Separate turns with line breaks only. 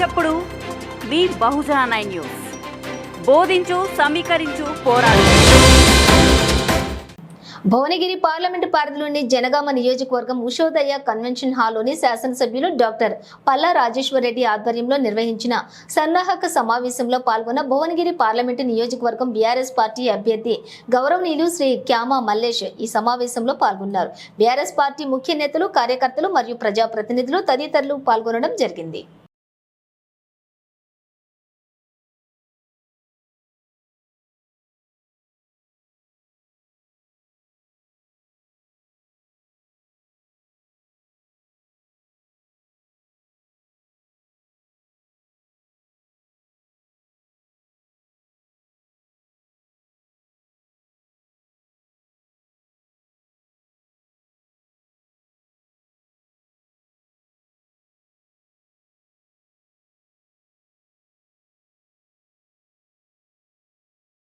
చప్పుడు మీ బహుజన nine news. బోధించు సమీకరించు పోరాడు.
భువనగిరి పార్లమెంటు పరిధిలోని జనగామ నియోజకవర్గం ఉషోదయ కన్వెన్షన్ హాల్లోని శాసనసభ్యులు డాక్టర్ పల్లా రాజేశ్వర్ రెడ్డి ఆధ్వర్యంలో నిర్వహించిన సన్నాహక సమావేశంలో పాల్గొన్న భువనగిరి పార్లమెంటు నియోజకవర్గం బీఆర్ఎస్ పార్టీ అభ్యర్థి గౌరవనీయులు శ్రీ క్యామా మల్లేష్ ఈ సమావేశంలో పాల్గొన్నారు. బీఆర్ఎస్ పార్టీ ముఖ్య నేతలు కార్యకర్తలు మరియు ప్రజాప్రతినిధులు తదితరులు పాల్గొనడం జరిగింది.